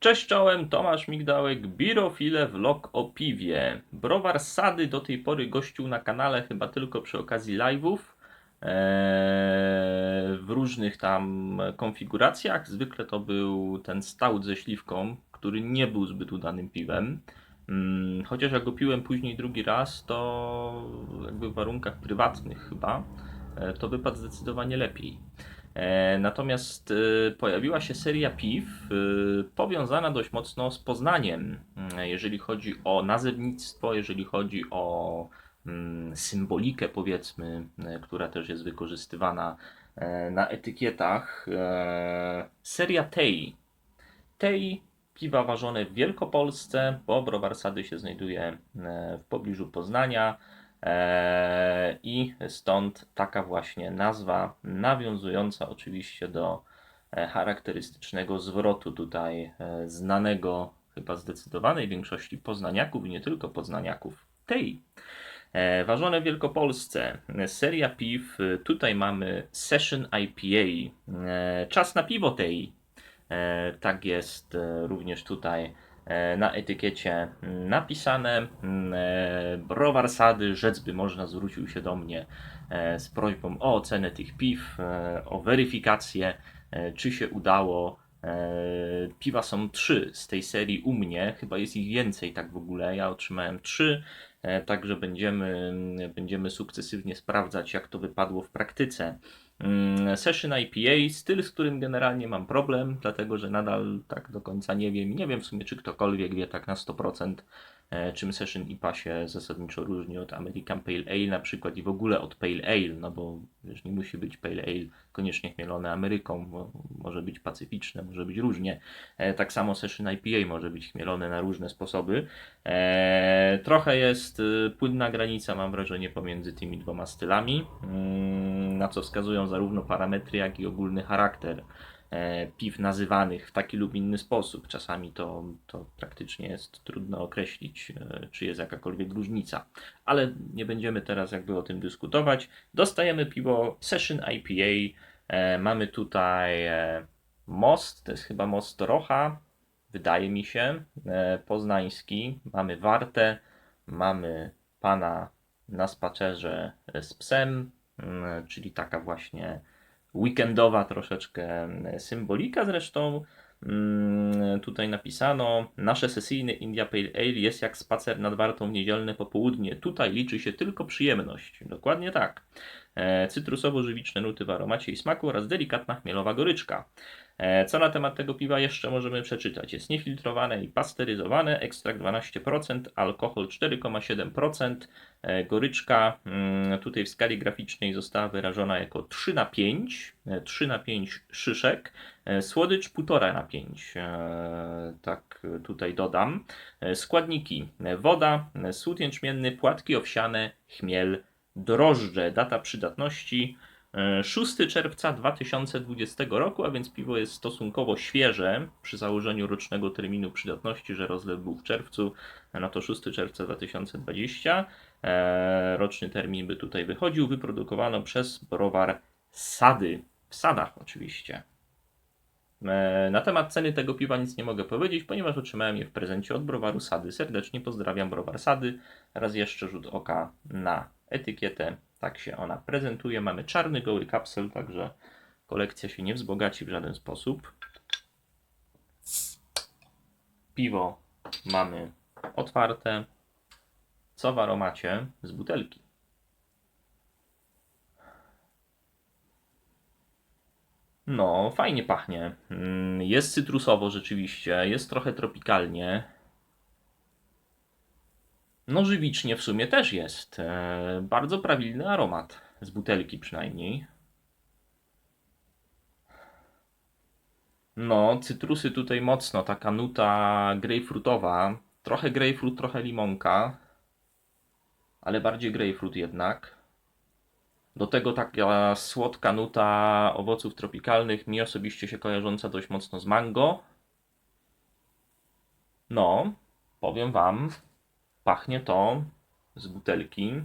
Cześć czołem, Tomasz Migdałek, Birofile Vlog o piwie. Browar Sady do tej pory gościł na kanale chyba tylko przy okazji live'ów. eee, w różnych tam konfiguracjach. Zwykle to był ten stout ze śliwką, który nie był zbyt udanym piwem. Mm, Chociaż jak go piłem później drugi raz, to jakby w warunkach prywatnych chyba, e, to wypadł zdecydowanie lepiej. E, Natomiast e, pojawiła się seria piw e, powiązana dość mocno z Poznaniem, jeżeli chodzi o nazewnictwo, jeżeli chodzi o mm, symbolikę, powiedzmy, która też jest wykorzystywana na etykietach. Seria tej. Tej piwa ważone w Wielkopolsce, bo browar Sady się znajduje w pobliżu Poznania. Eee, I stąd taka właśnie nazwa, nawiązująca oczywiście do e, charakterystycznego zwrotu tutaj e, znanego chyba zdecydowanej większości poznaniaków i nie tylko poznaniaków tej. E, Ważone w Wielkopolsce. Seria piw. Tutaj mamy Session IPA. Czas na piwo tej. Tak jest również tutaj na etykiecie napisane. E, Browar Sady, rzec by można, zwrócił się do mnie e, z prośbą o ocenę tych piw, e, o weryfikację, e, czy się udało. E, Piwa są trzy z tej serii u mnie, chyba jest ich więcej tak w ogóle. Ja otrzymałem trzy, e, także będziemy, będziemy sukcesywnie sprawdzać, jak to wypadło w praktyce. Mm, Session IPA, styl, z którym generalnie mam problem, dlatego że nadal tak do końca nie wiem. Nie wiem w sumie, czy ktokolwiek wie tak na 100%, e, czym Session IPA się zasadniczo różni od American Pale Ale na przykład i w ogóle od Pale Ale, no bo wiesz, nie musi być Pale Ale koniecznie chmielone Ameryką, może być pacyficzne, może być różnie. E, Tak samo Session IPA może być chmielone na różne sposoby. E, Trochę jest y, płynna granica, mam wrażenie, pomiędzy tymi dwoma stylami, mm, na co wskazują zarówno parametry, jak i ogólny charakter e, piw nazywanych w taki lub inny sposób. Czasami to, to praktycznie jest trudno określić, e, czy jest jakakolwiek różnica. Ale nie będziemy teraz jakby o tym dyskutować. Dostajemy piwo Session IPA. E, Mamy tutaj e, most, to jest chyba most Rocha, wydaje mi się, e, poznański. Mamy wartę, mamy pana na spacerze z psem, mm, czyli taka właśnie weekendowa troszeczkę mm, symbolika zresztą. Mm, Tutaj napisano, nasze sesyjne India Pale Ale jest jak spacer nad Wartą w niedzielne popołudnie. Tutaj liczy się tylko przyjemność. Dokładnie tak. E, Cytrusowo-żywiczne nuty w aromacie i smaku oraz delikatna chmielowa goryczka. E, Co na temat tego piwa jeszcze możemy przeczytać? Jest niefiltrowane i pasteryzowane, ekstrakt 12%, alkohol 4,7%, e, goryczka mm, tutaj w skali graficznej została wyrażona jako 3 na 5, e, 3 na 5 szyszek, e, słodycz 1,5 na 5, e, tak tutaj dodam. E, Składniki, e, woda, e, słód jęczmienny, płatki owsiane, chmiel, drożdże, data przydatności. e, 6 czerwca 2020 roku, a więc piwo jest stosunkowo świeże przy założeniu rocznego terminu przydatności, że rozlew był w czerwcu, no to 6 czerwca 2020. E, Roczny termin by tutaj wychodził. Wyprodukowano przez browar Sady. W Sadach oczywiście. E, Na temat ceny tego piwa nic nie mogę powiedzieć, ponieważ otrzymałem je w prezencie od browaru Sady. Serdecznie pozdrawiam browar Sady. Raz jeszcze rzut oka na etykietę. Tak się ona prezentuje. Mamy czarny goły kapsel, także kolekcja się nie wzbogaci w żaden sposób. Piwo mamy otwarte. Co w aromacie z butelki? No, fajnie pachnie. Mm, Jest cytrusowo rzeczywiście, jest trochę tropikalnie. No, żywicznie w sumie też jest. E, bardzo prawilny aromat, z butelki przynajmniej. No, cytrusy tutaj mocno, taka nuta grejpfrutowa. Trochę grejpfrut, trochę limonka, ale bardziej grejpfrut jednak. Do tego taka słodka nuta owoców tropikalnych, mi osobiście się kojarząca dość mocno z mango. No, powiem Wam, pachnie to z butelki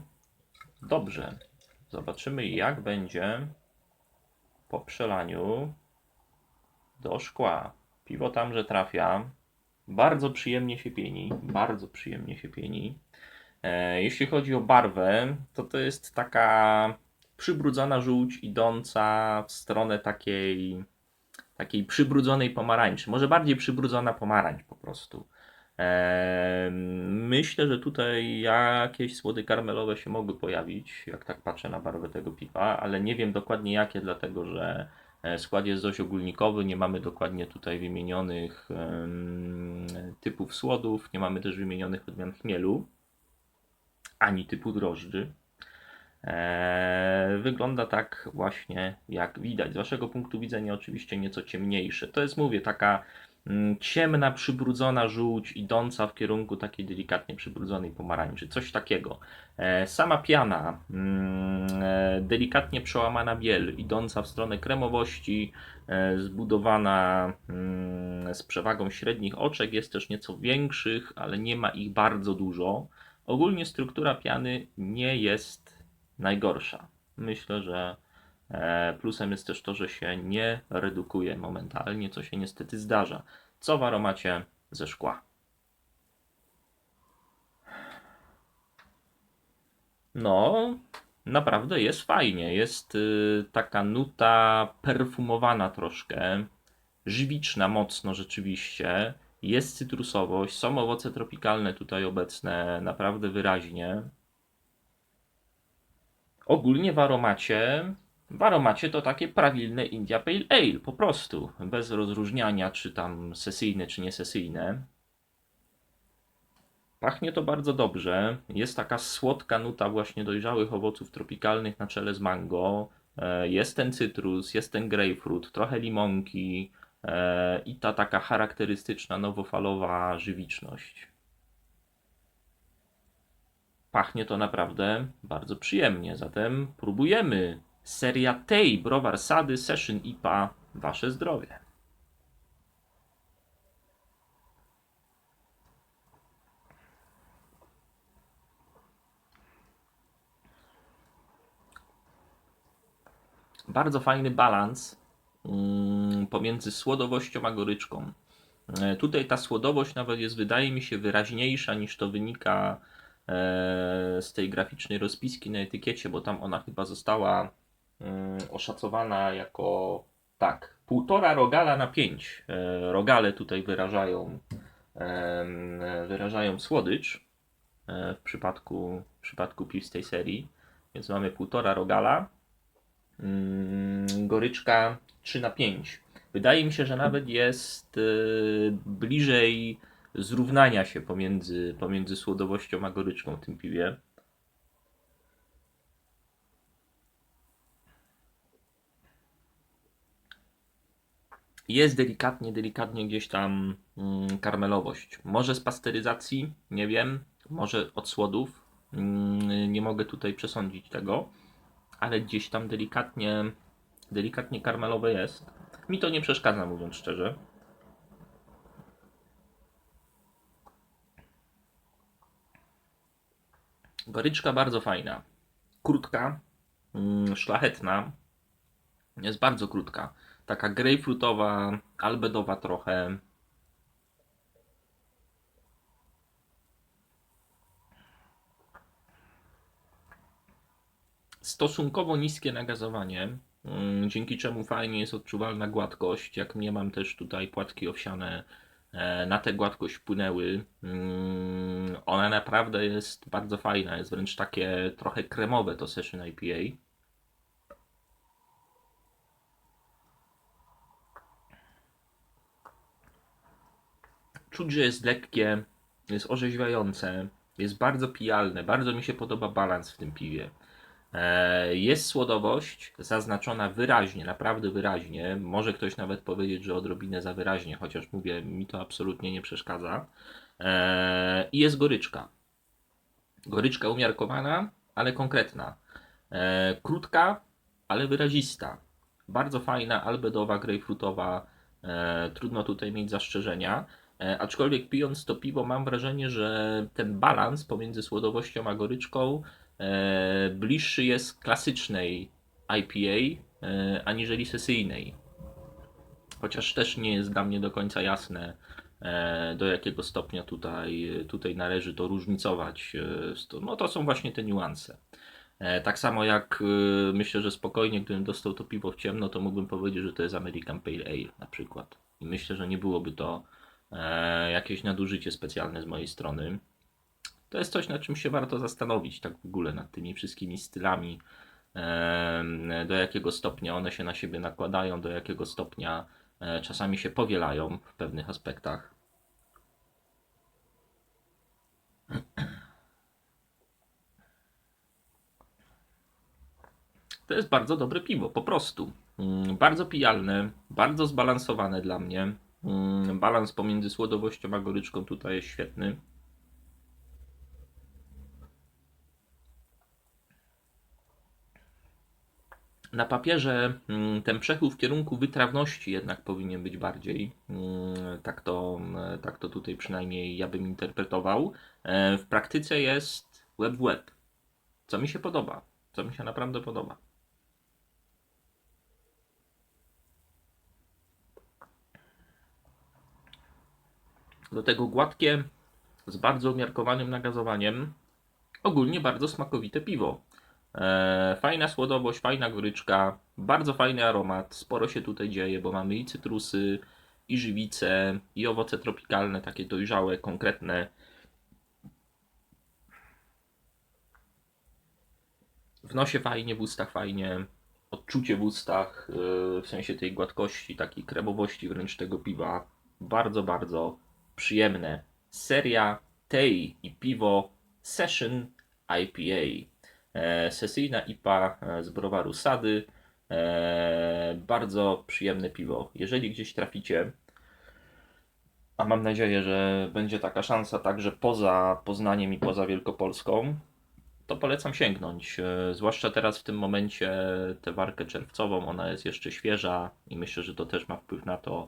dobrze. Zobaczymy, jak będzie po przelaniu do szkła. Piwo tamże trafia. Bardzo przyjemnie się pieni, bardzo przyjemnie się pieni. E, jeśli chodzi o barwę, to to jest taka przybrudzona żółć idąca w stronę takiej, takiej przybrudzonej pomarańczy. Może bardziej przybrudzona pomarańcz po prostu. E, myślę, że tutaj jakieś słody karmelowe się mogły pojawić, jak tak patrzę na barwę tego piwa, ale nie wiem dokładnie jakie, dlatego że e, skład jest dość ogólnikowy, nie mamy dokładnie tutaj wymienionych typów słodów, nie mamy też wymienionych odmian chmielu, ani typu drożdży. Eee, wygląda tak właśnie jak widać. Z waszego punktu widzenia oczywiście nieco ciemniejsze. To jest, mówię, taka ciemna, przybrudzona żółć idąca w kierunku takiej delikatnie przybrudzonej pomarańczy. Coś takiego. E, sama piana, mm, e, delikatnie przełamana biel, idąca w stronę kremowości, e, zbudowana mm, z przewagą średnich oczek, jest też nieco większych, ale nie ma ich bardzo dużo. Ogólnie struktura piany nie jest najgorsza. Myślę, że plusem jest też to, że się nie redukuje momentalnie, co się niestety zdarza. Co w aromacie ze szkła. No, naprawdę jest fajnie. Jest y, taka nuta perfumowana troszkę, żywiczna mocno rzeczywiście. Jest cytrusowość, są owoce tropikalne tutaj obecne naprawdę wyraźnie. Ogólnie w aromacie, w aromacie to takie prawilne India Pale Ale, po prostu, bez rozróżniania czy tam sesyjne czy niesesyjne. Pachnie to bardzo dobrze. Jest taka słodka nuta właśnie dojrzałych owoców tropikalnych na czele z mango. E, Jest ten cytrus, jest ten grapefruit, trochę limonki e, i ta taka charakterystyczna nowofalowa żywiczność. Pachnie to naprawdę bardzo przyjemnie, zatem próbujemy. Seria tej browar Sady Session IPA. Wasze zdrowie. Bardzo fajny balans mm, pomiędzy słodowością a goryczką. E, Tutaj ta słodowość nawet jest, wydaje mi się, wyraźniejsza niż to wynika e, z tej graficznej rozpiski na etykiecie, bo tam ona chyba została oszacowana jako tak, półtora rogala na 5. Rogale tutaj wyrażają, em, wyrażają słodycz w przypadku, w przypadku piw z tej serii. Więc mamy półtora rogala. Mm, goryczka 3 na 5. Wydaje mi się, że nawet jest y, bliżej zrównania się pomiędzy, pomiędzy słodowością a goryczką w tym piwie. Jest delikatnie, delikatnie gdzieś tam mm, karmelowość. Może z pasteryzacji, nie wiem, może od słodów. Mm, nie mogę tutaj przesądzić tego, ale gdzieś tam delikatnie, delikatnie karmelowe jest. Mi to nie przeszkadza, mówiąc szczerze. Goryczka bardzo fajna. Krótka, mm, szlachetna. Jest bardzo krótka. Taka grejpfrutowa, albedowa trochę. Stosunkowo niskie nagazowanie, mm, dzięki czemu fajnie jest odczuwalna gładkość. Jak mnie mam też tutaj płatki owsiane, e, na tę gładkość wpłynęły. Mm, Ona naprawdę jest bardzo fajna, jest wręcz takie trochę kremowe to Session IPA. Czuć, że jest lekkie, jest orzeźwiające, jest bardzo pijalne. Bardzo mi się podoba balans w tym piwie. E, Jest słodowość zaznaczona wyraźnie, naprawdę wyraźnie. Może ktoś nawet powiedzieć, że odrobinę za wyraźnie, chociaż mówię, mi to absolutnie nie przeszkadza. E, I jest goryczka. Goryczka umiarkowana, ale konkretna. E, Krótka, ale wyrazista. Bardzo fajna, albedowa, grejpfrutowa. Trudno tutaj mieć zastrzeżenia. E, Aczkolwiek pijąc to piwo, mam wrażenie, że ten balans pomiędzy słodowością a goryczką e, bliższy jest klasycznej IPA e, aniżeli sesyjnej. Chociaż też nie jest dla mnie do końca jasne, do jakiego stopnia tutaj, tutaj należy to różnicować. No to są właśnie te niuanse. Tak samo jak myślę, że spokojnie, gdybym dostał to piwo w ciemno, to mógłbym powiedzieć, że to jest American Pale Ale na przykład. I myślę, że nie byłoby to jakieś nadużycie specjalne z mojej strony. To jest coś, nad czym się warto zastanowić, tak w ogóle, nad tymi wszystkimi stylami, do jakiego stopnia one się na siebie nakładają, do jakiego stopnia e, czasami się powielają w pewnych aspektach. To jest bardzo dobre piwo, po prostu. Mm, Bardzo pijalne, bardzo zbalansowane dla mnie. Mm, Balans pomiędzy słodowością a goryczką tutaj jest świetny. Na papierze mm, ten przechył w kierunku wytrawności jednak powinien być bardziej. Mm, Tak to, tak to tutaj przynajmniej ja bym interpretował. E, W praktyce jest web w web. Co mi się podoba. Co mi się naprawdę podoba. Do tego gładkie, z bardzo umiarkowanym nagazowaniem. Ogólnie bardzo smakowite piwo. E, fajna słodowość, fajna goryczka, bardzo fajny aromat. Sporo się tutaj dzieje, bo mamy i cytrusy, i żywice, i owoce tropikalne, takie dojrzałe, konkretne. W nosie fajnie, w ustach fajnie. Odczucie w ustach, e, w sensie tej gładkości, takiej kremowości wręcz tego piwa. Bardzo, bardzo przyjemne. Seria tej i piwo Session IPA. E, sesyjna IPA e, z browaru Sady. E, bardzo przyjemne piwo. Jeżeli gdzieś traficie, a mam nadzieję, że będzie taka szansa także poza Poznaniem i poza Wielkopolską, to polecam sięgnąć. Zwłaszcza teraz w tym momencie tę warkę czerwcową, ona jest jeszcze świeża i myślę, że to też ma wpływ na to,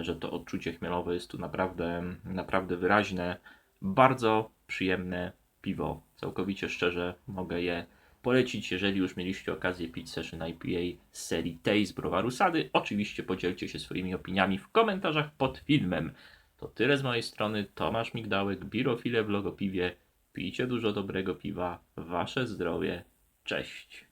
że to odczucie chmielowe jest tu naprawdę, naprawdę wyraźne. Bardzo przyjemne piwo. Całkowicie szczerze mogę je polecić, jeżeli już mieliście okazję pić Session IPA z serii tej z browaru Sady. Oczywiście podzielcie się swoimi opiniami w komentarzach pod filmem. To tyle z mojej strony. Tomasz Migdałek, Birofile w Logopiwie. Pijcie dużo dobrego piwa. Wasze zdrowie. Cześć.